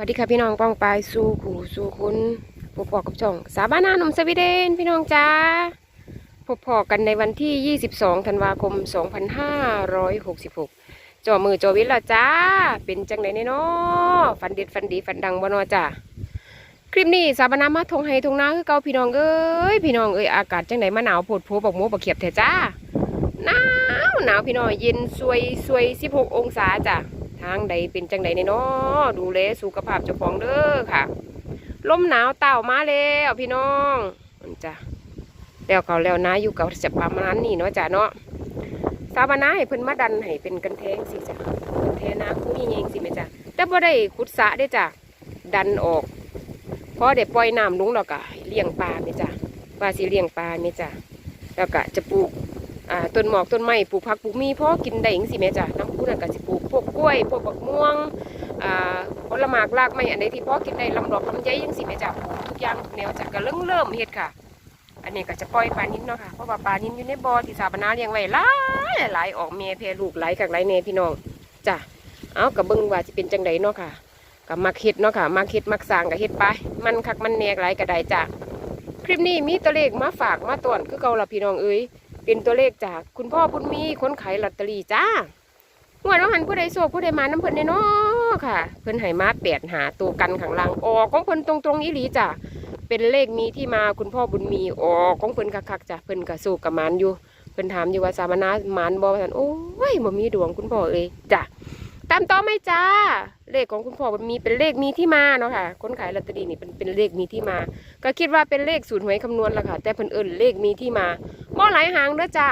วัสดีค่ะพี่น้องป้องปายสู่ขู่สู่คุณพบพอกับช่องสาบานาหนุ่มสวีเดนพี่น้องจ้าพบพอกันในวันที่ 22 ธันวาคม 2566จอมือจอวิทย์ละจ้า เป็นจังไหนเนาะฟันเด็ดฟันดีฟันดังบ่นอจ้าคลิปนี้สาบานามาทงไฮทงนาคือเก่าพี่น้องเอ้ยพี่น้องเอ้ยอากาศจังไหนมาหนาวโผดโผบอกโมบอกเขียบแท้จ้าหนาวหนาวพี่น้องเย็นสวยสวย16 องศาจ้าางใดเป็นจังใดในนาะดูแลสุขภาพเจ้าของเด้อค่ะ ลมหนาวเต่ามาแล้วพี่น้องมันจ้ะแล้วเขาแล้วนะอยู่กับจะประมาณนี้เนาะจ้ะเนาะสาบานาให้เพิ่นมาดันให้เป็นกันแทงสิจ้ะกันแทนาคู่ยิงยิงสิแม่จ้ะแต่บ่ได้ขุดสะได้จ้ะดันออกพอได้ปล่อยน้ำลงแล้วก็เลี้ยงปลาแม่จ้ะว่าสิเลี้ยงปลาแม่จ้ะแล้วก็จะปลูกอ่าต้นหมอกต้นไม้ปลูกผักปลูกมีพอกินได้จังสิแม่จ้ะน้ำ นั่นก็สิปลูกพวกกล้วย พวกบักม่วงอ่าผลไม้รากไม้อันใดที่พ่อกินได้ลำดอกลำไยจังสิแม่จ้ะปลูกทุกอย่างแนวจ้ะก็เริ่มเริ่มเฮ็ดค่ะ อันนี้ก็จะปล่อยปลานินเนาะค่ะเพราะว่าปลานินอยู่ในบ่อที่สาบนาเลี้ยงไว้หลายหลายออกเมียแพลูกหลายกักหลายแน่พี่น้องจ้ะเอากับเบิ่งว่าสิเป็นจังไดเนาะค่ะกับมักเฮ็ดเนาะค่ะมักเฮ็ดมักสร้างกับเฮ็ดไปมันคักมันแนกหลายก็ได้จ้ะคลิปนี้มีตัวเลขมาฝากมาต้อนคือเก่าละพี่น้องเอ้ยเป็นตัวเลขจากคุณพ่อบุญมีคนขายลอตเตอรี่จ้า งวดว่าหันผู้ใดโศกผู้ใดมาน้ำเพิ่นน่เนาะค่ะ เพิ่นให้มาแปดหาตัวกันข้างล่างออกของเพิ่นตรงตรงอีหลีจ้ะเป็นเลขมีที่มาคุณพ่อบุญมีออกของเพิ่นคักๆจ้ะเพิ่นก็สู้กับมานอยู่เพิ่นถามอยู่ว่าสามนาหมานบ่ท่านโอ้ยบ่มีดวงคุณพ่อเอ้ยจ้ะตามต่อไหมจ้า เลขของคุณพ่อบุญมีเป็นเลขมีที่มาเนาะค่ะ คนขายลอตเตอรี่นี่เป็นเป็นเลขมีที่มา ก็คิดว่าเป็นเลขสูตรหวยคำนวณละค่ะ แต่เพิ่นเอิ้นเลขมีที่มาบ่หลายหางเด้อจ้า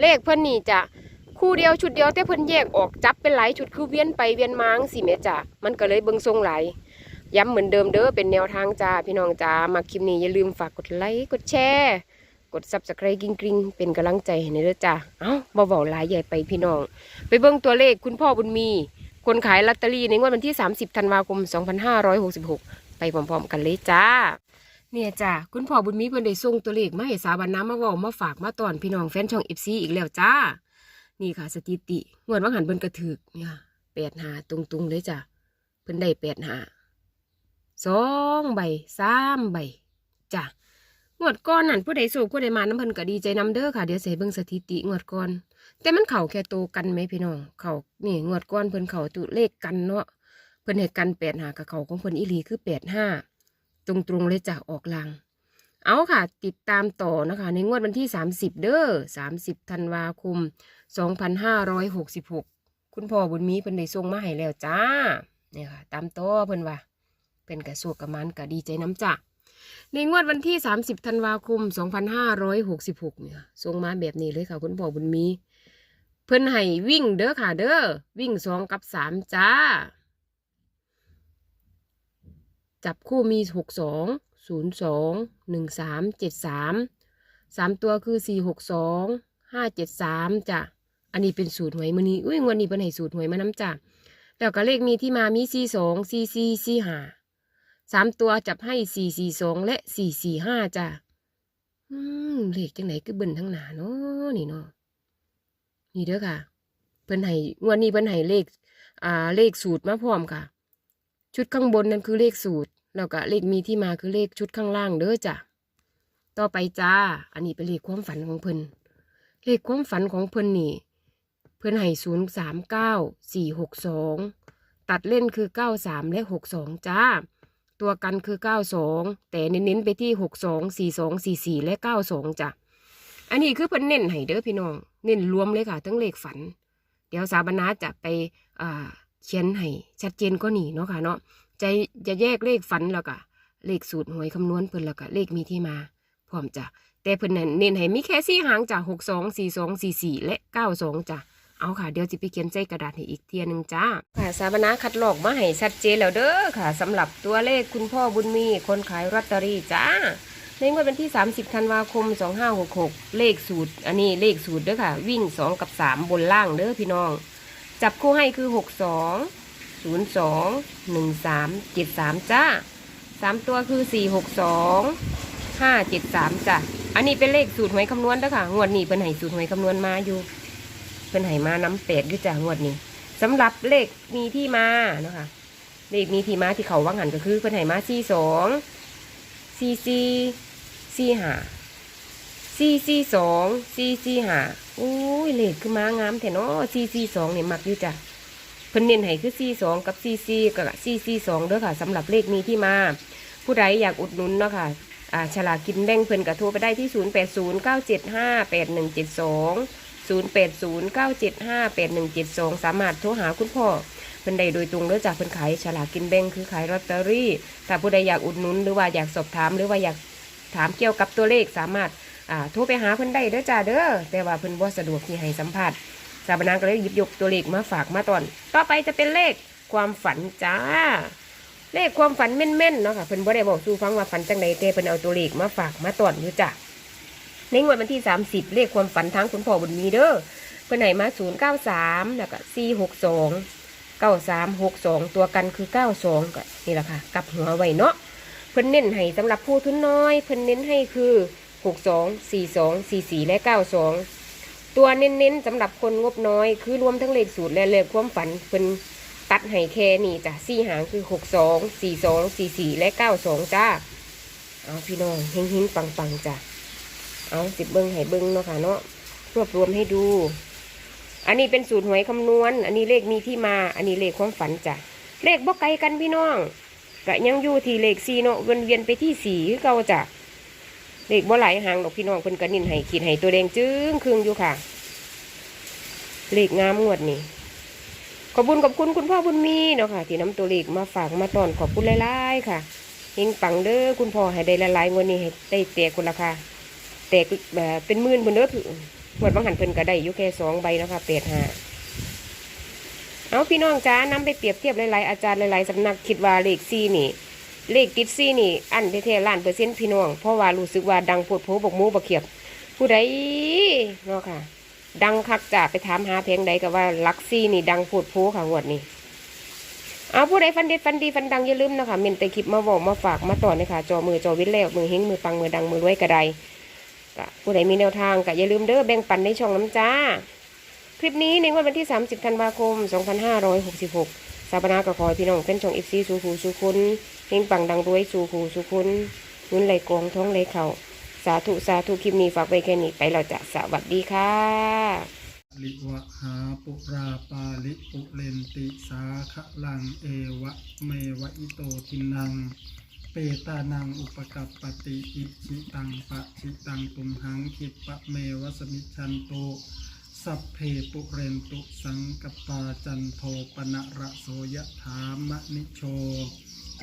เลขเพิ่นนี่จะ คู่เดียวชุดเดียวแต่เพิ่นแยกออกจับเป็นหลายชุดคือเวียนไปเวียนมาจังสิแม่จ้ามันก็เลยเบิ่งทรงหลายย้ำเหมือนเดิมเด้อเป็นแนวทางจ้าพี่น้องจ้ามาคลิปนี้อย่าลืมฝากกดไลค์กดแชร์กด Subscribe กริ๊งกริ๊งๆเป็นกำลังใจให้ในเด้อจ้าเอ้าบ่เว้าหลายใหญ่ไปพี่น้อง ไปเบิ่งตัวเลขคุณพ่อบุญมี คนขายลอตเตอรี่ในงวดวันที่ 30ธันวาคม 2566 ไปพร้อมๆ กันเลยจ้า เนี่ยจ้ะคุณพ่อบุญมีเพิ่นได้ส่งตัวเลขมาให้สาวบ้านน้ำมาเว้ามาฝากมาตอนพี่น้องแฟนช่อง FC อีกแล้วจ้า นี่ค่ะ สถิติงวดว่างหันเพิ่นกระถึกเนี่ยแปดหาตรงๆเลยจ้ะเพิ่นได้แปดหาสองใบสามใบจ้ะงวดก่อนนั่นผู้ใดสูบผู้ใดมาน้ำเพิ่นก็ดีใจน้ำเด้อค่ะเดี๋ยวใส่เบิ่งสถิติงวดก่อน แต่มันเข่าแค่โตกันไหมพี่น้องเข่านี่งวดก่อนเพิ่นเข่าตัวเลขกันเนาะเพิ่นให้กันแปดหากับเข่าของเพิ่นอีหลีคือแปดห้าตรงๆเลยจากออกลัง เอาค่ะ ติดตามต่อนะคะ ในงวดวันที่ 30 เด้อ30ธันวาคม 2566 คุณพ่อบุญมีเพิ่นได้ส่งมาให้แล้วจ้าเนี่ยค่ะ ตามต่อเพิ่นว่าเป็นกระสวกกระมันกะดีใจน้ำจ้ะในงวดวันที่ 30ธันวาคม 2566 เนี่ยส่งมาแบบนี้เลยค่ะ คุณพ่อบุญมี เพิ่นให้วิ่งเด้อค่ะเด้อวิ่งสองกับสามจ้า จับคู่มีหกสอง ศูนย์สองหนึ่งสามเจ็ดสามสามตัวคือสี่หกสองห้าเจ็ดสามจ้ะอันนี้เป็นสูตรหวยมือนี้อุ้ยวันนี้เป็นให้สูตรหวยมาน้ำจ้ะแล้วก็เลขมีที่มามีสี่สองสี่สี่สี่ห้าสามตัวจับให้สี่สี่สองและสี่สี่ห้าจ้ะอืมเลขจังไหนก็เบิ่นทั้งหนาเนาะนี่เนาะนี่เด้อค่ะ เพิ่นให้งวดนี้เพิ่นให้เลข อ่า เลขสูตรมาพร้อมค่ะ ชุดข้างบนนั่นคือเลขสูตร แล้วก็เลขมีที่มาคือเลขชุดข้างล่างเด้อจ้ะ ต่อไปจ้า อันนี้เป็นเลขความฝันของเพิ่น เลขความฝันของเพิ่นนี่ เพิ่นให้ศูนย์สามเก้าสี่หกสอง ตัดเล่นคือเก้าสามและหกสองจ้า ตัวกันคือเก้าสอง แต่เน้นๆไปที่หกสองสี่สองสี่สี่และเก้าสองจ้ะ อันนี้คือเพิ่นเน้นให้เด้อพี่น้อง เน้นรวมเลยค่ะทั้งเลขฝัน เดี๋ยวสาบนาจะไปอ่าเขียนให้ชัดเจนก็นี่เนาะค่ะเนาะ จะจะแยกเลขฝันแล้วก็เลขสูตรหวยคำนวณเพิ่นแล้วก็เลขมีที่มา พร้อมจ้ะแต่เพิ่นนั่นเน้นให้มีแค่สี่หางจ้ะหกสองสี่สองสี่สี่และเก้าสองจ้ะเอาค่ะเดี๋ยวจะไปเขียนใส่กระดาษให้อีกเทียหนึงจ้าค่ะสาบนาคัดลอกมาให้ชัดเจนแล้วเด้อค่ะสำหรับตัวเลขคุณพ่อบุญมีคนขายลอตเตอรี่จ้าในงวดวันที่ 30 ธันวาคม 2566 เลขสูตร อันนี้เลขสูตรเด้อค่ะ วิ่ง 2 กับ 3 บนล่างเด้อพี่น้อง จับคู่ให้คือ 62 ศูนย์สองหนึ่งสามเจ็ดสามจ้าสามตัวคือสี่หกสองห้าเจ็ดสามจ้ะ อันนี้เป็นเลขสูตรหวยคำนวณเด้อค่ะ งวดนี้เป็นให้สูตรหวยคำนวณมาอยู่ เป็นให้มาน้ำเป็ดด้วยจ้ะงวดนี้สำหรับเลขมีที่มาเนาะคะเลขนี้ที่มาที่เขาว่างหันก็คือเพิ่นให้มาสี่สองสี่สี่สี่ห้าสี่สี่สองสี่สี่ห้าโอ้ยเลขคือมางามแท้เนาะสี่สี่สองเนี่ยมักอยู่จ้ะ เพิ่นเน้นให้คือสี่สองกับสี่สี่กับสี่สี่สองเด้อค่ะสำหรับเลขนี้ที่มา ผู้ใดอยากอุดหนุนเนาะค่ะอ่าฉลากกินแบ่งเพิ่นก็โทรไปได้ที่ 0 8 0 9 7 5 8 1 7 2 0 8 0 9 7 5 8 1 7 2 สามารถโทรหาคุณพ่อเพิ่นได้โดยตรงเด้อจากเพิ่นขายฉลากกินแบ่งคือขายลอตเตอรี่ถ้าผู้ใดอยากอุดหนุนหรือว่าอยากสอบถามหรือว่าอยากถามเกี่ยวกับตัวเลขสามารถอ่าโทรไปหาเพิ่นได้เด้อจ้าเด้อแต่ว่าเพิ่นบ่สะดวกที่ให้สัมภาษณ์ สาบานางก็เลยหยิบยกตัวเลขมาฝากมาตอน ต่อไปจะเป็นเลขความฝันจ้า เลขความฝันแม่นๆเนาะค่ะเพิ่นบ่ได้บอกสู่ฟังว่าฝันจังใดแต่เพิ่นเอาตัวเลขมาฝากมาตอนอยู่จ้ะในงวดวันที่ 30 เลขความฝันทั้งคุณพ่อบุญมีเด้อเพิ่นให้มา 093 แล้วก็462 9362 ตัวกันคือ 92 ก็นี่แหละค่ะ กลับหัวไว้เนาะ เพิ่นเน้นให้สำหรับผู้ทุนน้อย เพิ่นเน้นให้คือ 62 42 44 และ 92 ตัวเน้นๆสำหรับคนงบน้อย คือรวมทั้งเลขสูตรและเลขความฝันเพิ่นตัดให้แค่นี่จ้ะสี่หางคือหกสองสี่สองสี่สี่และเก้าสองจ้าเอาพี่น้องเฮงหิงปังปังๆจ้ะเอาสิบเบิ้งให้เบิ้งเนาะค่ะเนาะรวบรวมให้ดู อันนี้เป็นสูตรหวยคำนวณ อันนี้เลขมีที่มา อันนี้เลขความฝันจ้ะเลขบ่ไกลกันพี่น้องกะยังอยู่ที่เลขสี่เนาะวนเวียนไปที่สี่คือเก่าจ้ะ เลขบ่หลายหางดอกพี่น้องเพิ่นกระนินให้ขีดให้ตัวแดงจึ้งครึ่งอยู่ค่ะ เลขงามงวดนี่ขอบคุญขอบคุณคุณพ่อบุญมีเนาะค่ะ ที่นำตัวเลขมาฝากมาตอนขอบคุณหลายๆค่ะเฮงปังเด้อคุณพ่อให้ได้หลายงวดนี้ให้ได้แตกคนละค่ะแตกแบบเป็นหมื่นคนเด้อถืองวดบางหันเพิ่นก็ได้อยู่แค่สองใบนะคะแปดห้าเอาพี่น้องจ้านำไปเปรียบเทียบหลายๆอาจารย์หลายๆสำนักคิดว่าเลขซี่นี่ เลขติดซี่นี่ อันแท้ๆล้านเปอร์เซ็นต์พี่น้อง เพราะว่ารู้สึกว่าดังโพดโผบกมูบกเขียบ ผู้ใดเนาะค่ะ ดังคักจ่าไปถามหาเพลงใดก็ว่าลักซี่นี่ ดังพูดโพค่ะงวดนี้เอาผู้ใดฟันเด็ดฟันดีฟันดังอย่าลืมนะคะเมนแต่คลิปมาบอกมาฝากมาต่อนะคะจอมือจอวิทย์แล้วมือเฮงมือปังมือดังมือรวยกระไดก็ผู้ใดมีแนวทางก็อย่าลืมเด้อแบ่งปันในช่องน้ำจ้า คลิปนี้ในวดวันที่ 30 ธันวาคม 2566 สาบนาก็ขอให้พี่น้องเป็นช่องเอฟซีสูคูสูคุณ เฮงปังดังรวยสูคูสูคุณเงินไหลกองท้องไหลเข่าสาธุสาธุคลิปนี้ฝากไว้แค่นี้ไปเราจะสวัสดีค่ะลิวะหาปุราปาลิปุเรนติสาคะลังเอวะเมวะอิโตทินัง เปตานังอุปกัปปติอิชิตังปะชิตังตุมหังคิปะเมวะสมิชันโตสัพเพปุเรนตุสังกปาจันโทปนะระโสยะถามะนิโช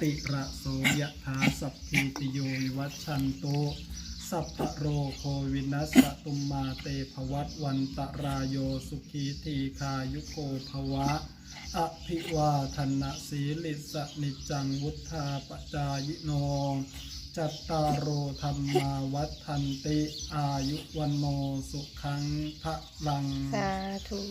ติระโสยะถาสัพพิติโยวัชชันโต สัพพโรโควินัสตุมมาเตภวัตวันตรายโยสุขีทีคายุโกภวะ อภิวาทนะสีลิสนิจังวุธาปจายโนจัตตารโอธรรมาวัฏันติ อายุวันโนสุขังพระลัง สาธุ